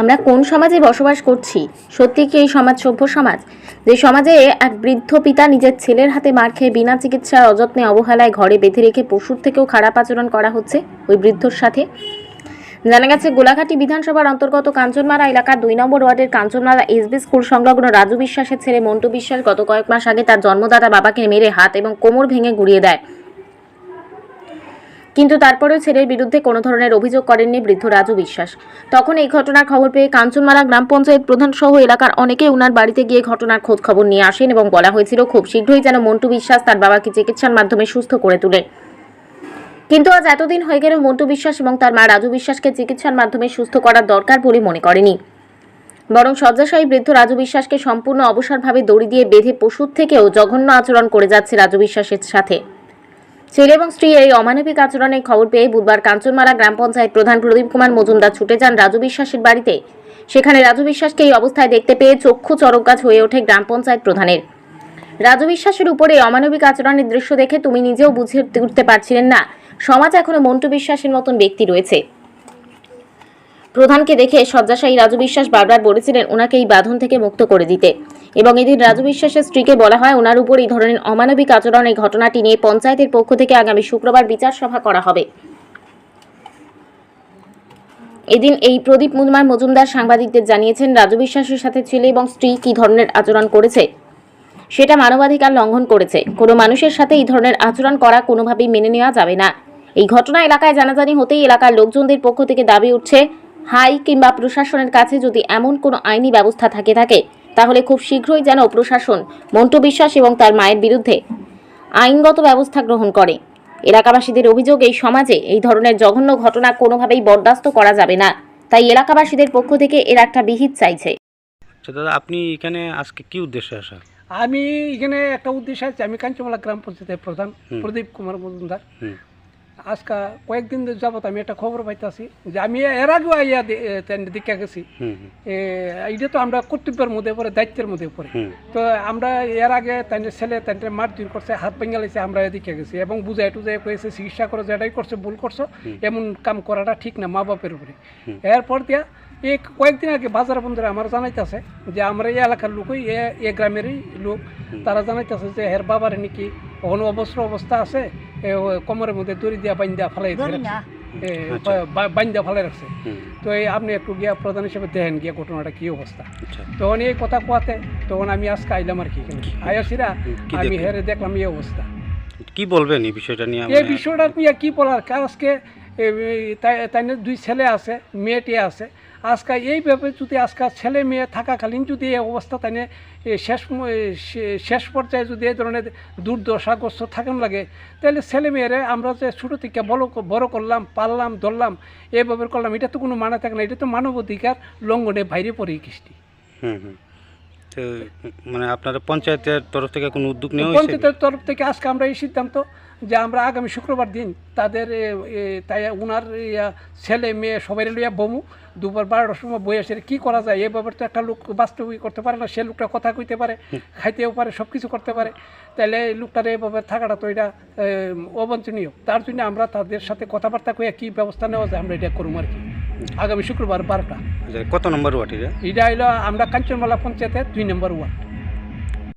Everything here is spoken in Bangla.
আমরা কোন সমাজে বসবাস করছি? সত্যি কি এই সমাজ সভ্য সমাজ? যে সমাজে এক বৃদ্ধ পিতা নিজের ছেলের হাতে মার খেয়ে বিনা চিকিৎসার অযত্নে অবহেলায় ঘরে বেঁধে রেখে পশুর থেকেও খারাপ আচরণ করা হচ্ছে ওই বৃদ্ধর সাথে। জানা গেছে, গোলাঘাটি বিধানসভার অন্তর্গত কাঞ্চনমারা এলাকার দুই নম্বর ওয়ার্ডের কাঞ্চনমারা এসবি স্কুল সংলগ্ন রাজু বিশ্বাসের ছেলে মন্টু বিশ্বাস গত কয়েক মাস আগে তার জন্মদাতা বাবাকে মেরে হাত এবং কোমর ভেঙে গুড়িয়ে দেয়। কিন্তু তারপরেও ছেলের বিরুদ্ধে কোনো ধরনের অভিযোগ করেননি বৃদ্ধ রাজু বিশ্বাস। তখন এই ঘটনার খবর পেয়ে কাঞ্চনমারা গ্রাম পঞ্চায়েত প্রধান সহ এলাকার অনেকে উনার বাড়িতে গিয়ে ঘটনার খোঁজ খবর নিয়ে আসেন এবং বলা হয়েছিল, খুব শীঘ্রই যেন মন্টু বিশ্বাস তার বাবাকে চিকিৎসার মাধ্যমে সুস্থ করে তোলেন কিন্তু আজ এতদিন হয়ে গেলেও মন্টু বিশ্বাস এবং তার মা রাজু বিশ্বাসকে চিকিৎসার মাধ্যমে সুস্থ করার দরকার বলে মনে করেনি। বরং শয্যাশায়ী বৃদ্ধ রাজু বিশ্বাসকে সম্পূর্ণ অবসরভাবে দড়ি দিয়ে বেঁধে পশুর থেকেও জঘন্য আচরণ করে যাচ্ছে রাজু বিশ্বাসের সাথে। ছেলে এবং স্ত্রী এই অমানবিক আচরণের খবর পেয়ে বুধবার কাঞ্চনমালা গ্রাম পঞ্চায়েত প্রধান প্রদীপ কুমার মজুমদার ছুটে যান রাজু বিশ্বাসের বাড়িতে। সেখানে রাজু বিশ্বাসকে এই অবস্থায় দেখতে পেয়ে চক্ষু চরক গাছ হয়ে ওঠে গ্রাম পঞ্চায়েত প্রধানের। রাজু বিশ্বাসের উপরে অমানবিক আচরণের দৃশ্য দেখে তুমি নিজেও বুঝে উঠতে পারছিলেন না। সমাজ এখনও মন্টু বিশ্বাসের মতন ব্যক্তি রয়েছে। প্রধানকে দেখে শয্যাশায়ী রাজু বিশ্বাস বারবার বলেছিলেন ওনাকে এই বাঁধন থেকে মুক্ত করে দিতে। এবং এদিন রাজু বিশ্বাসের স্ত্রীকে বলা হয়, ওনার উপর এই ধরনের অমানবিক আচরণ এই ঘটনাটি নিয়ে পঞ্চায়েতের পক্ষ থেকে আগামী শুক্রবার বিচার সভা করা হবে। এদিন এই প্রদীপ মুদমার মজুমদার সাংবাদিকদের জানিয়েছেন, রাজু বিশ্বাসের সাথে ছেলে এবং স্ত্রী কি ধরনের আচরণ করেছে? সেটা মানবাধিকার লঙ্ঘন করেছে। কোনো মানুষের সাথে এই ধরনের আচরণ করা কোনোভাবেই মেনে নেওয়া যাবে না। এই ঘটনা এলাকায় জানাজানি হতেই এলাকার লোকজনদের পক্ষ থেকে দাবি উঠছে হাই কিংবা প্রশাসনের কাছে যদি এমন কোনো আইনি ব্যবস্থা থাকে থাকে তাহলে খুব শীঘ্রই যেন প্রশাসন মন্টু বিশ্বাস এবং তার মায়ের বিরুদ্ধে আইনগত ব্যবস্থা গ্রহণ করে। এলাকাবাসীদের অভিযোগ এই সমাজে এই ধরনের জঘন্য ঘটনা কোনোভাবেই বরদাস্ত করা যাবে না। তাই এলাকাবাসীদের পক্ষ থেকে এর একটা বিহিত চাইছে। আচ্ছা দাদা আপনি এখানে আজকে কি উদ্দেশ্যে আসা? আমি এখানে একটা উদ্দেশ্য আছে। আমি কাঞ্চমালা গ্রাম পঞ্চায়েতের প্রধান প্রদীপ কুমার মজুমদার। আজকা কয়েকদিন যাবত আমি একটা খবর পাইতেছি যে আমি এর আগেও আইয়া দীক্ষা গেছি। হুম হুম, এ, এটা তো আমরা কর্তব্যের মধ্যে পড়ে দায়িত্বের মধ্যে পড়ে। তো আমরা এর আগে তাই ছেলে তাই মারধর করছে হাত ভেঙে লাইছে আমরা এদিকে গেছি। এবং বুঝাই টুজাই কয়েছে চিকিৎসা করো যেটাই করছে ভুল করছ এমন কাম করাটা ঠিক না মা বাপের উপরে এরপর দিয়া এই কয়েকদিন আগে বাজার বন্ধুরা আমার জানাইতেছে যে আমরা এই এলাকার লোকই এ গ্রামেরই লোক। তারা জানাইতেছে যে হের বাবার নাকি অবস্ত্র অবস্থা আছে কোমরের মধ্যে দড়ি দিয়া বাইন্দা ফেলাই বাইন্দা ফেলাই রাখছে। তো এই আপনি একটু গিয়া প্রধান হিসেবে দেখেন গিয়া ঘটনাটা কি অবস্থা। আচ্ছা। তখন এই কথা কোয়াতে তখন আমি আজকে আইলাম আর কি আয়াসিরা আমি? হেরে দেখলাম এই অবস্থা। কি বলবেন এই বিষয়টা নিয়ে? এই বিষয়টা নিয়ে কি বলার? আজকে তাই দুই ছেলে আছে মেয়েটি আছে। আজকে এইভাবে যদি আজকাল ছেলে মেয়ে থাকাকালীন যদি এই অবস্থা তাই শেষ শেষ পর্যায়ে যদি এই ধরনের দুর্দশাগ্রস্ত থাকেন লাগে, তাহলে ছেলে মেয়েরা আমরা যে ছোটো থেকে বড় বড় করলাম পারলাম ধরলাম এইভাবে করলাম, এটা তো কোনো মানে থাকে না, এটা তো মানবাধিকার লঙ্ঘনে বাইরে পড়ে কৃষ্টি হুম হুম। তো মানে আপনারা পঞ্চায়েতের তরফ থেকে কোনো উদ্যোগ নেওয়া পঞ্চায়েতের তরফ থেকে আজকে আমরা এই সিদ্ধান্ত যে আমরা আগামী শুক্রবার দিন তাদের এ, এ, তাই উনার ইয়া, ছেলে মেয়ে সবাই লইয়া বমু। দুপুর বারোটার সময় বই আসে কী করা যায়? এই ব্যাপারে তো একটা লোক বাস্তবিক করতে পারে না। সে লোকটা কথা কইতে পারে খাইতেও পারে সব কিছু করতে পারে। তাহলে এই লোকটার ব্যাপারে থাকাটা তো এটা এ, অবাঞ্ছনীয়। তার জন্য আমরা তাদের সাথে কথাবার্তা কইয়া কী ব্যবস্থা নেওয়া যায় আমরা এটা করব আর কি। আগামী শুক্রবার বারোটা। আচ্ছা, কত নম্বর ওয়ার্ড এটা? এটা হইল আমরা কাঞ্চনমালা পঞ্চায়েতের দুই নম্বর ওয়ার্ড।